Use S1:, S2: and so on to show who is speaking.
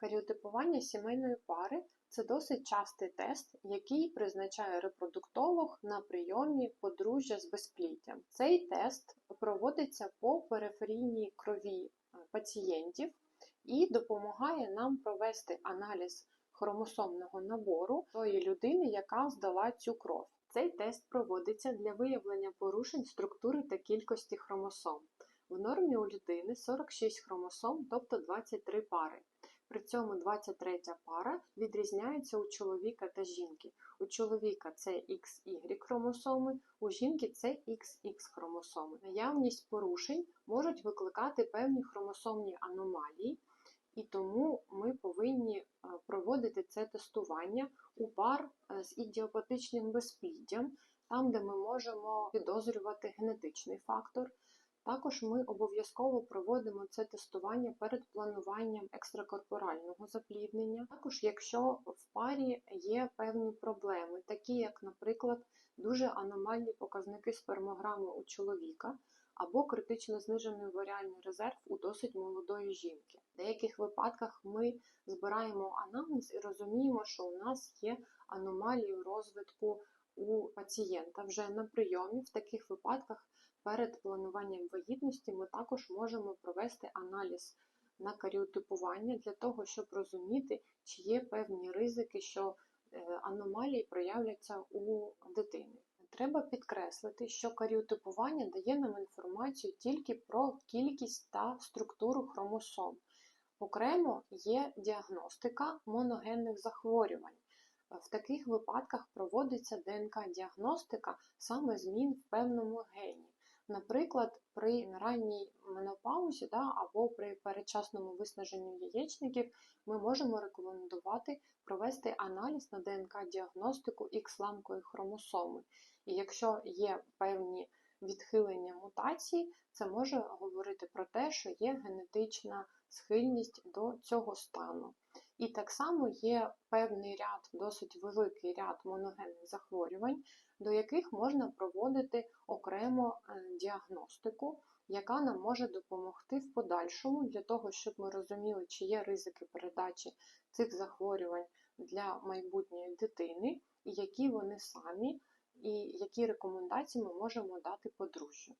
S1: Каріотипування сімейної пари це досить частий тест, який призначає репродуктолог на прийомі подружжя з безпліддям. Цей тест проводиться по периферійній крові е, пацієнтів і допомагає нам провести аналіз хромосомного набору тої людини, яка здала цю кров. Цей тест проводиться для виявлення порушень структури та кількості хромосом. В нормі у людини 46 хромосом, тобто 23 пари. При цьому 23 пара відрізняється у чоловіка та жінки. У чоловіка це XY хромосоми, у жінки це XX хромосоми. Наявність порушень можуть викликати певні хромосомні аномалії, і тому ми повинні е, проводити це тестування у пар е, з ідіопатичним безпліддям, там, де ми можемо підозрювати генетичний фактор. Також ми обов'язково проводимо це тестування перед плануванням екстракорпорального запліднення. Також, якщо в парі є певні проблеми, такі як, наприклад, дуже аномальні показники спермограми у чоловіка або критично знижений варіальний резерв у досить молодої жінки. В деяких випадках ми збираємо анамнез і розуміємо, що у нас є аномалії розвитку у пацієнта вже на прийомі. В таких випадках перед плануванням вагітності ми також можемо провести аналіз на каріотипування для того, щоб розуміти, чи є певні ризики, що е, аномалії проявляться у дитини. Треба підкреслити, що каріотипування дає нам інформацію тільки про кількість та структуру хромосом. Окремо є діагностика моногенних захворювань. В таких випадках проводиться ДНК-діагностика саме змін в певному гені. Наприклад, при ранній менопаузі да, або при передчасному виснаженні яєчників ми можемо рекомендувати провести аналіз на ДНК-діагностику Х-ламкової хромосоми. І якщо є певні відхилення мутацій, це може говорити про те, що є генетична схильність до цього стану. І так само є певний ряд, досить великий ряд моногенних захворювань, до яких можна проводити окремо е, діагностику, яка нам може допомогти в подальшому для того, щоб ми розуміли, чи є ризики передачі цих захворювань для майбутньої дитини, і які вони самі, і які рекомендації ми можемо дати подружжю.